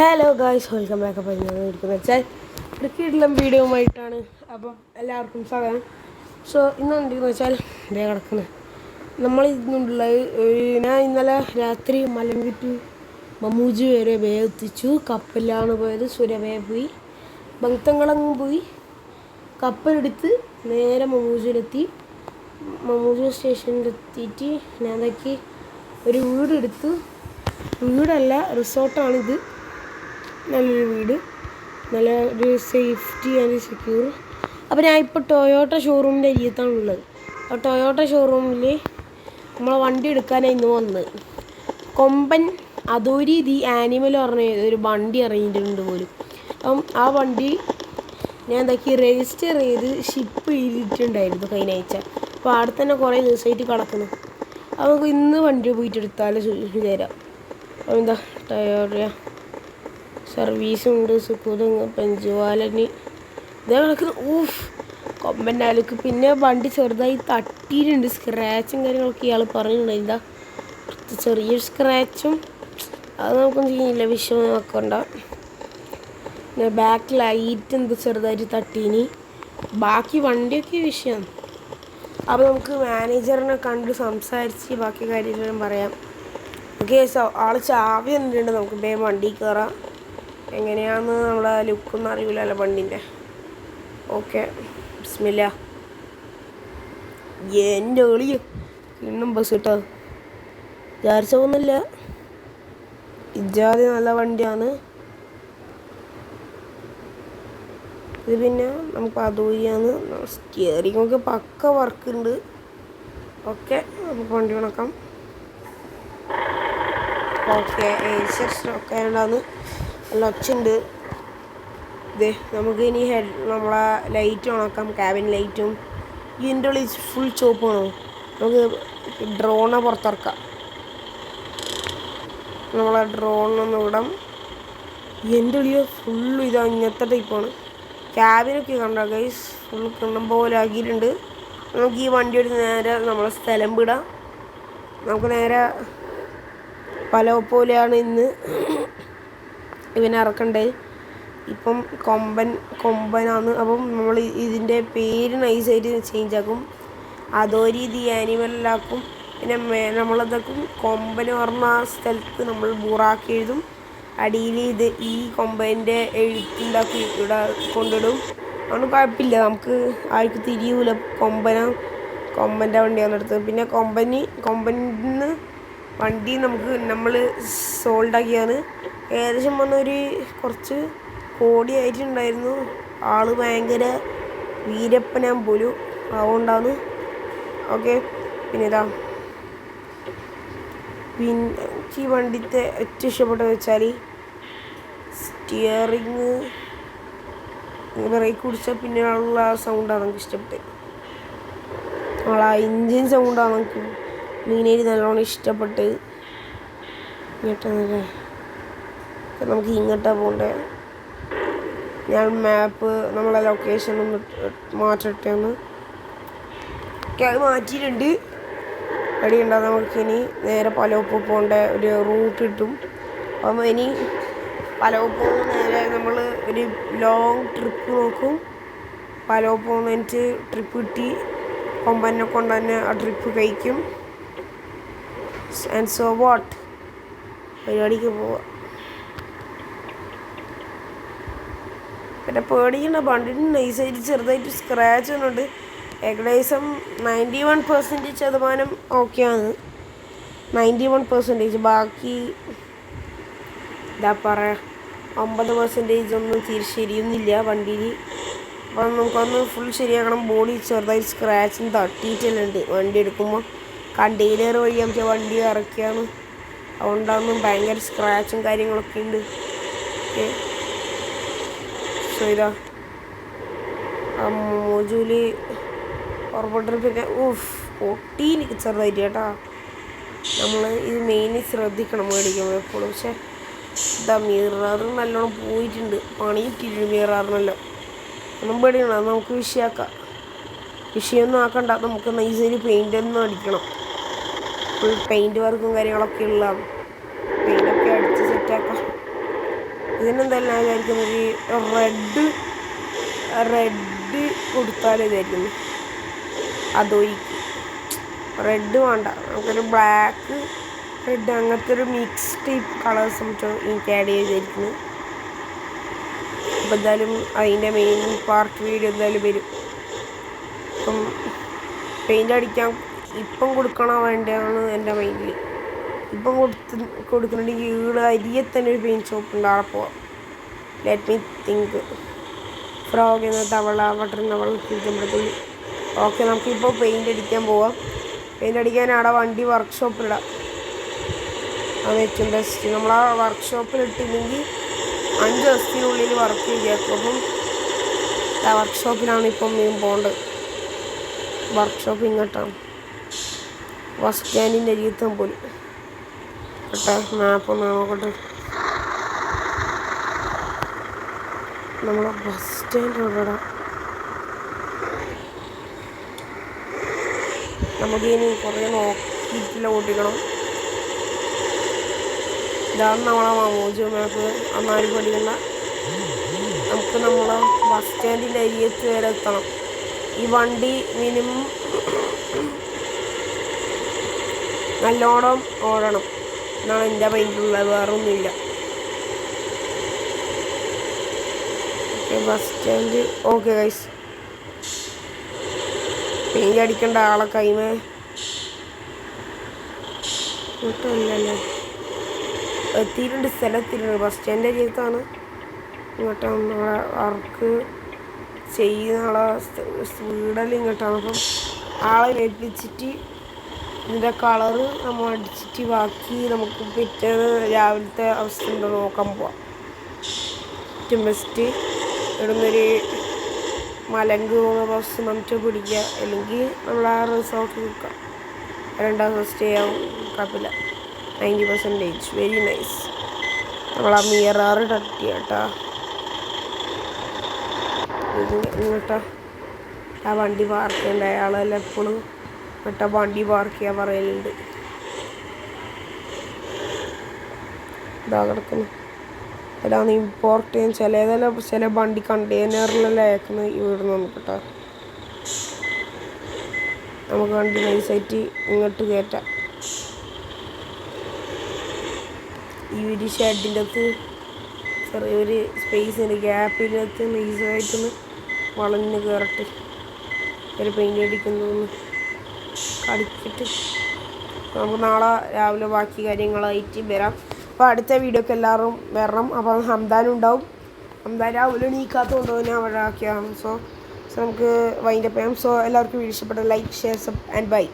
Hello guys welcome back അപ്പോൾ ഞാൻ ഇരിക്കുന്നത് വെച്ചാൽ ക്രിക്കറ്റിലും വീഡിയോമായിട്ടാണ് അപ്പം എല്ലാവർക്കും സ്വാഗതം. സോ ഇന്ന് എന്തെന്ന് വെച്ചാൽ ഇതേ കിടക്കുന്നത് നമ്മൾ ഒരു- ഞാൻ ഇന്നലെ രാത്രി മലം മലങ്കിട്ട് മമ്മൂജി വരെ വേ എത്തിച്ചു. കപ്പലിലാണ് പോയത്. സൂര്യവേ പോയി. ബങ്തങ്ങളങ്ങ് പോയി. കപ്പലെടുത്ത് നേരെ മമ്മൂജിയിലെത്തി. മമ്മൂജി സ്റ്റേഷനിലെത്തിയിട്ട് ഇതാക്കി ഒരു വീടെടുത്ത്. വീടല്ല റിസോർട്ടാണിത്. നല്ലൊരു വീട്. നല്ല ഒരു സേഫ്റ്റി ആൻഡ് സെക്യൂർ അപ്പോൾ ഞാൻ ഇപ്പോൾ ടൊയോട്ട ഷോറൂമിന്റെ അരിയത്താണ് ഉള്ളത്. അപ്പോൾ ടൊയോട്ട ഷോറൂമിൽ നമ്മൾ വണ്ടി എടുക്കാനാണ് ഇന്ന് വന്നത് കൊമ്പൻ അതൊരു ദി ആനിമൽ പറഞ്ഞ ഒരു വണ്ടി ഇറങ്ങിയിട്ടുണ്ട് പോലും. അപ്പം ആ വണ്ടി ഞാൻ എന്താക്കി രജിസ്റ്റർ ചെയ്ത് ഷിപ്പ് ചെയ്തിട്ടുണ്ടായിരുന്നു കഴിഞ്ഞ ആഴ്ച അപ്പോൾ അവിടെ തന്നെ കുറേ ദിവസമായിട്ട് കിടക്കുന്നു. അപ്പോൾ ഇന്ന് വണ്ടി പോയിട്ട് എടുത്താലും തരാം അപ്പോൾ എന്താ ടയോട്ട സർവീസും ഉണ്ട് സുഖൂതങ്ങ് പഞ്ചുവാലന്. ഇതേ കണക്ക്. ഊഫ് കൊമ്പന്റെ ആൾക്ക് പിന്നെ വണ്ടി ചെറുതായി തട്ടിയിട്ടുണ്ട്. സ്ക്രാച്ചും കാര്യങ്ങളൊക്കെ ഇയാൾ പറഞ്ഞിട്ടുണ്ട്. എന്താ? ചെറിയൊരു സ്ക്രാച്ചും അത് നമുക്കൊന്നും ചെയ്യുന്നില്ല വിഷമം നോക്കണ്ട പിന്നെ ബാക്ക് ലൈറ്റ് എന്ത് ചെറുതായിട്ട് തട്ടീനി. ബാക്കി വണ്ടിയൊക്കെ വിഷയം. അപ്പോൾ നമുക്ക് മാനേജറിനെ കണ്ട് സംസാരിച്ച് ബാക്കി കാര്യങ്ങളും പറയാം. ഓക്കെ ആൾ ചാവി തന്നിട്ടുണ്ട്. നമുക്ക് വേഗം വണ്ടി കയറാം. എങ്ങനെയാന്ന് നമ്മളെ ലുക്കൊന്നും അറിയില്ലല്ലോ വണ്ടിന്റെ ഓക്കെ ബിസ്മില്ല. എന്റെ ഒളി ഇന്നും ബസ് കിട്ടോ പോകുന്നില്ല ഇജാതി നല്ല വണ്ടിയാണ്. ഇത് പിന്നെ നമുക്ക് അതൂരിയാണ് സ്റ്റിയറിംഗ് ഒക്കെ പക്ക വർക്ക് ഉണ്ട് ഓക്കെ നമുക്ക് വണ്ടി ഉണക്കാം ഓക്കെ ഒക്കെ ഉണ്ടാന്ന് നല്ല ഒച്ചുണ്ട് ഇതേ നമുക്ക് ഇനി ഹെഡ് നമ്മളെ ലൈറ്റ് ഉണക്കാം ക്യാബിൻ ലൈറ്റും ഇതിന്റെ ഉള്ളിൽ ഫുൾ ചോപ്പാണോ നമുക്ക് ഡ്രോണെ പുറത്തിറക്കാം. നമ്മളെ ഡ്രോണൊന്ന് വിടാം എന്റെ ഉള്ളിൽ ഫുള്ള് ഇതാ ഇങ്ങനത്തെ ടൈപ്പാണ് ക്യാബിനൊക്കെ കണ്ടോ ഗൈസ് ഫുൾ കിണ്ണം പോലെ ആക്കിയിട്ടുണ്ട്. നമുക്ക് ഈ വണ്ടി എടുത്ത് നേരെ നമ്മളെ സ്ഥലം വിടാം. നമുക്ക് നേരെ പല പോലെയാണ് ഇന്ന്. ഇവനെ ഇറക്കണ്ടേ? ഇപ്പം കൊമ്പൻ കൊമ്പനാണ്. അപ്പം നമ്മൾ ഇതിന്റെ പേര് നൈസായിട്ട് ചേഞ്ച് ആക്കും. അതോരി ദി ആനിമലിലാക്കും പിന്നെ മേ- നമ്മളതൊക്കും കൊമ്പൻ പറഞ്ഞ സ്ഥലത്ത് നമ്മൾ ബുറാക്കി എഴുതും. അടിയിൽ ഇത് ഈ കൊമ്പന്റെ എഴുത്തുണ്ടാക്കി ഇവിടെ കൊണ്ടിടും. അതുകൊണ്ട് കുഴപ്പമില്ല. നമുക്ക് ആർക്ക് തിരിയൂല. കൊമ്പന കൊമ്പന്റെ വണ്ടിയാണ് എടുത്തത്. പിന്നെ കൊമ്പന് കൊമ്പന് വണ്ടി നമുക്ക് നമ്മൾ സോൾഡാക്കിയാണ് ഏകദേശം വന്നൊരു കുറച്ച് കോടിയായിട്ടുണ്ടായിരുന്നു ആൾ ഭയങ്കര വീരപ്പനാൻ പോലും അതുകൊണ്ടാണ് ഓക്കെ പിന്നെ ഇതാ. പിന്നെ എനിക്ക് ഈ വണ്ടിത്തെ ഏറ്റവും ഇഷ്ടപ്പെട്ടത് വെച്ചാൽ സ്റ്റിയറിങ് ബ്രേക്ക് പിന്നെ ഉള്ള സൗണ്ടാണ് നമുക്ക് ഇഷ്ടപ്പെട്ടത്. ആ എൻജിൻ സൗണ്ടാണ് നമുക്ക് മീനേരി നല്ലോണം ഇഷ്ടപ്പെട്ട് ഇങ്ങോട്ടല്ലേ നമുക്ക് ഇങ്ങോട്ടാണ് പോകണ്ടേ ഞാൻ മാപ്പ് നമ്മളെ ലൊക്കേഷൻ ഒന്ന് മാറ്റട്ടെ ഒന്ന് അത് മാറ്റിയിട്ടുണ്ട്. നമുക്ക് നമുക്കിനി? നേരെ പലവപ്പ് പോകേണ്ട ഒരു റൂട്ട് കിട്ടും. അപ്പം ഇനി പലവപ്പ് നേരെ നമ്മൾ ഒരു ലോങ് ട്രിപ്പ് നോക്കും. പലവപ്പ് പോകുന്നതിന് ട്രിപ്പ് കിട്ടി. കൊമ്പനെ കൊണ്ട് തന്നെ ആ ട്രിപ്പ് കഴിക്കും. ആൻഡ് സോ വാട്ട് പരിപാടിക്ക് പോവാം. പിന്നെ പേടിക്കണ്ട ബണ്ടിന് നൈസായിട്ട് ചെറുതായിട്ട് സ്ക്രാച്ച് ഒന്നുണ്ട് ഏകദേശം നയന്റി വൺ പെർസെന്റേജ് ശതമാനം ഓക്കെയാണ് നയന്റി വൺ പെർസെന്റേജ് ബാക്കി എന്താ പറയുക അമ്പത് പെർസെന്റേജ് ഒന്നും തീരെ ശരിയൊന്നുമില്ല. വണ്ടിയിൽ അപ്പം നമുക്കൊന്ന് ഫുൾ ശരിയാക്കണം. ബോഡി ചെറുതായി സ്ക്രാച്ചും തട്ടിയിട്ടെല്ലാം ഉണ്ട്. വണ്ടി എടുക്കുമ്പോൾ കണ്ടെയ്നർ വഴി നമുക്ക് വണ്ടി ഇറക്കിയാണ്. അതുകൊണ്ടാണ് ഭയങ്കര സ്ക്രാച്ചും കാര്യങ്ങളൊക്കെ ഉണ്ട്. സോ ഇതാ. മോജൂലി മോജൂൽ ഓഫ് ഊഫ് എനിക്ക് ചെറുതായിട്ട് കേട്ടാ. നമ്മൾ ഇത് മെയിൻലി ശ്രദ്ധിക്കണം മേടിക്കുമ്പോൾ എപ്പോഴും. പക്ഷെ ഇതാ മിറർ നല്ലോണം പോയിട്ടുണ്ട്. പണി കിട്ടിയിട്ടുണ്ട് മിററിനല്ലോ ഒന്നും പേടിക്കണം നമുക്ക് വിഷയാക്കാം വിഷയമൊന്നും ആക്കണ്ട. നമുക്ക് നൈസായിട്ട് പെയിന്റ് ഒന്നും അടിക്കണം. ഫുൾ പെയിന്റ് വർക്കും കാര്യങ്ങളൊക്കെ ഉള്ള പെയിന്റൊക്കെ അടിച്ച് സെറ്റാക്കാം ഞാൻ വിചാരിക്കുന്നത് റെഡ് റെഡ് കൊടുത്താൽ ഇതായിരിക്കുന്നു. അതൊരിക്കും. റെഡ് വേണ്ട. നമുക്കൊരു ബ്ലാക്ക് റെഡ് അങ്ങനത്തെ ഒരു മിക്സ് ടൈപ്പ് കളേഴ്സ് എനിക്ക് ആഡ് ചെയ്തിരിക്കുന്നു. അപ്പം എന്തായാലും അതിന്റെ മെയിൻ പാർട്ട് വീഡിയോ എന്തായാലും വരും. അപ്പം പെയിന്റ് അടിക്കാൻ ഇപ്പം കൊടുക്കണോ വേണ്ടതാണ് എന്റെ മൈൻഡിൽ ഇപ്പം കൊടുത്ത് കൊടുക്കുന്നുണ്ടെങ്കിൽ ഈട് അരിയെ തന്നെ ഒരു പെയിന്റ് ഷോപ്പ് ഉണ്ട് പോവാം. ലെറ്റ് മീ തിങ്ക് ഫ്രോഗ് എന്ന തവള ബട്ടർ തവള ഇരിക്കുമ്പോഴത്തേക്ക് ഓക്കെ നമുക്കിപ്പോൾ പെയിന്റ് അടിക്കാൻ പോവാം. പെയിന്റ് അടിക്കാൻ അവിടെ വണ്ടി വർക്ക്ഷോപ്പിലിടാം അതാണ് ഏറ്റവും ബെസ്റ്റ് നമ്മൾ ആ വർക്ക്ഷോപ്പിൽ ഇട്ടില്ലെങ്കിൽ അഞ്ച് ദിവസത്തിനുള്ളിൽ വർക്ക് ചെയ്യാം. അപ്പം വർക്ക്ഷോപ്പിലാണ് ഇപ്പം പോകേണ്ടത് വർക്ക്ഷോപ്പ് ഇങ്ങോട്ടാണ്. ബസ് സ്റ്റാൻഡിന്റെ അരികത്താൻ പോയി. കേട്ടെ മാപ്പൊന്ന് നോക്കട്ടെ. നമ്മളെ ബസ് സ്റ്റാൻഡ് എവിടെടാ? നമുക്ക് ഇനി കുറേ നോക്കിയിട്ടില്ല ഓട്ടിക്കണം ഇതാണ് നമ്മളെ മാമോജി മാപ്പ് അന്നാരും പഠിക്കുന്ന നമുക്ക് നമ്മളെ ബസ് സ്റ്റാൻഡിന്റെ അരിയത്ത് വരെ എത്തണം. ഈ വണ്ടി മിനിമം നല്ലോണം ഓടണം. എന്നാണ് എന്റെ മൈൻഡിലുള്ളത് വേറെ ഒന്നുമില്ല okay bus stand okay guys paint അടിക്കേണ്ട ആളെ കൈമേ. ഇങ്ങോട്ടല്ലേ എത്തിയിട്ടുണ്ട് സ്ഥലം എത്തിയിട്ടുണ്ട്. ബസ് സ്റ്റാൻഡിന്റെ അരിയത്താണ് ഇങ്ങോട്ടാണ് വർക്ക് ചെയ്യുന്ന ആളെ വീടല്ല ഇങ്ങോട്ടാണ്. അപ്പം ആളെ ഏൽപ്പിച്ചിട്ട് ഇതിന്റെ കളറ് നമ്മൾ അടിച്ചിട്ട് ബാക്കി നമുക്ക് പിറ്റേന്ന് രാവിലത്തെ അവസ്ഥ ഉണ്ടോ നോക്കാൻ പോവാം. ഏറ്റവും ബെസ്റ്റ് ഇവിടുന്നൊരു മലങ്ക് പോകുന്ന ബസ് നമുക്ക് പിടിക്കുക അല്ലെങ്കിൽ നമ്മൾ ആ റിസോർട്ടിൽ നിൽക്കാം. രണ്ടാം ദിവസം സ്റ്റേ ആവും. കുഴപ്പമില്ല. നയന്റി പെർസെന്റേജ് വെരി നൈസ് നമ്മൾ ആ മിയറാറ് തട്ടി കേട്ടാ ഇങ്ങോട്ടാ. ആ വണ്ടി പാർക്ക് ചെയ്യേണ്ട അയാളെല്ലാം എപ്പോഴും. ഇങ്ങോട്ടാ വണ്ടി പാർക്ക് ചെയ്യാൻ പറയലുണ്ട്. ഇതാ കിടക്കുന്നു. അതാണ് ഇമ്പോർട്ട് ചിലതെല്ലാം ചില വണ്ടി കണ്ടെയ്നറിലെല്ലാം അയക്കുന്നത് ഇവിടെ നിന്ന് കേട്ടോ. നമുക്ക് വണ്ടി നൈസായിട്ട് ഇങ്ങോട്ട് കയറ്റാം. ഈ ഒരു ഷെഡിന്റെ അകത്ത് ചെറിയൊരു സ്പേസിന്റെ അകത്ത് നൈസായിട്ടൊന്ന് വളഞ്ഞ് കയറട്ടെ ഒരു പെയിന്റ് അടിക്കുന്നതൊന്ന് കടിച്ചിട്ട് നമുക്ക് നാളെ രാവിലെ ബാക്കി കാര്യങ്ങളായിട്ട് വരാം. അപ്പോൾ അടുത്ത വീഡിയോക്ക് എല്ലാവരും വരണം. അപ്പം ഹംദാനും ഉണ്ടാവും. ഹംദാൻ രാവിലെ എണീക്കാത്തതുകൊണ്ട് തന്നെ അവിടെ ആക്കിയാണ് സോ സോ നമുക്ക് വൈൻഡപ്പ് ചെയ്യാം. സോ എല്ലാവർക്കും വീഡിയോ ഇഷ്ടപ്പെട്ട like share sub and bye